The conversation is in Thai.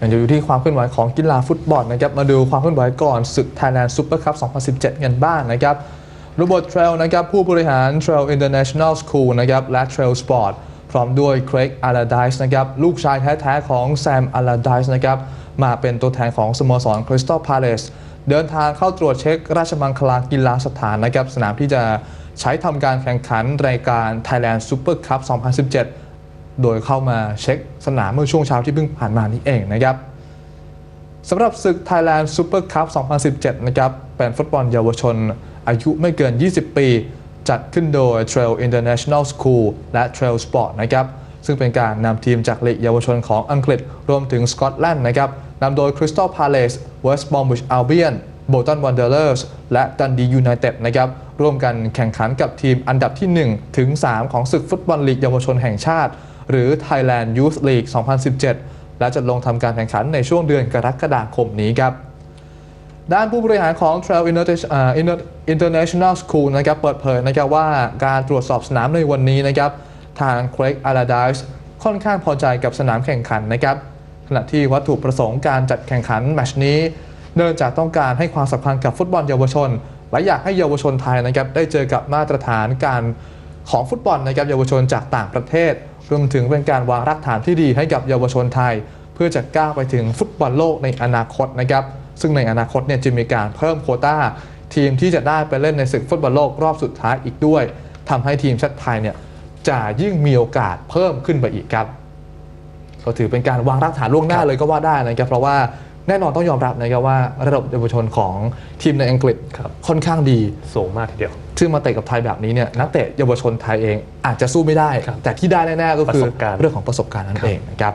ยังอยู่ที่ความเคลื่อนไหวของกีฬาฟุตบอลนะครับมาดูความเคลื่อนไหวก่อนศึก Thailand Super Cup 2017 กันบ้างนะครับโรบิร์เทรลนะครับผู้บริหาร Trail International School นะครับและ Trail Sport พร้อมด้วย Craig Allardyce นะครับลูกชายแท้ ๆ ของ Sam Allardyce นะครับมาเป็นตัวแทนของสโมสร Crystal Palace เดินทางเข้าตรวจเช็คราชมังคลากีฬาสถานนะครับสนามที่จะใช้ทำการแข่งขันรายการ Thailand Super Cup 2017 โดยเข้ามาเช็คสนามเมื่อช่วงเช้าที่เพิ่งผ่านมานี้เองนะครับสำหรับศึก Thailand Super Cup 2017 นะครับ เป็นฟุตบอลเยาวชน อายุไม่เกิน 20 ปี จัดขึ้นโดย Trail International School และ Trail Sport นะครับ ซึ่งเป็นการนำทีมจากลีกเยาวชนของอังกฤษ รวมถึงสกอตแลนด์นะครับ นำโดย Crystal Palace West Bromwich Albion Bolton Wanderers และ Dundee United นะครับ ร่วมกันแข่งขันกับทีมอันดับที่ 1 ถึง 3 ของศึกฟุตบอลลีกเยาวชนแห่งชาติ หรือ Thailand Youth League 2017 และจะลงทำการแข่งขันในช่วงเดือนกรกฎาคมนี้ครับด้านผู้บริหารของ Trail International School นะครับเปิดเผยนะครับว่าการตรวจสอบสนามในวันนี้นะครับทาง Craig Allardyce ค่อนข้างพอใจกับสนามแข่งขันนะครับขณะที่วัตถุประสงค์การจัดแข่งขันแมชนี้ เนื่องจากต้องการให้ความสำคัญกับฟุตบอลเยาวชน และอยากให้เยาวชนไทยนะครับได้เจอกับมาตรฐานการของฟุตบอลนะครับเยาวชนจากต่างประเทศ รวมถึงเป็นการวางรากฐานที่ดีให้กับเยาวชนไทย เพื่อจะก้าวไปถึงฟุตบอลโลกในอนาคตนะครับ ซึ่งในอนาคตเนี่ยจะมีการเพิ่มโควต้า ทีมที่จะได้ไปเล่นในศึกฟุตบอลโลกรอบสุดท้ายอีกด้วยทำให้ทีมชาติไทยเนี่ยจะยิ่งมีโอกาสเพิ่มขึ้นไปอีกครับก็ถือเป็นการวางรากฐานล่วงหน้าเลยก็ว่าได้นะครับเพราะว่า แน่นอนต้องยอมรับนะครับว่าระดับเยาวชนของทีมในอังกฤษครับ ค่อนข้างดีสูงมากทีเดียว ซึ่งมาเตะกับไทยแบบนี้เนี่ยนักเตะเยาวชนไทยเองอาจจะสู้ไม่ได้ครับแต่ที่ได้แน่ๆก็คือประสบการณ์เรื่องของประสบการณ์นั่นครับเองนะครับ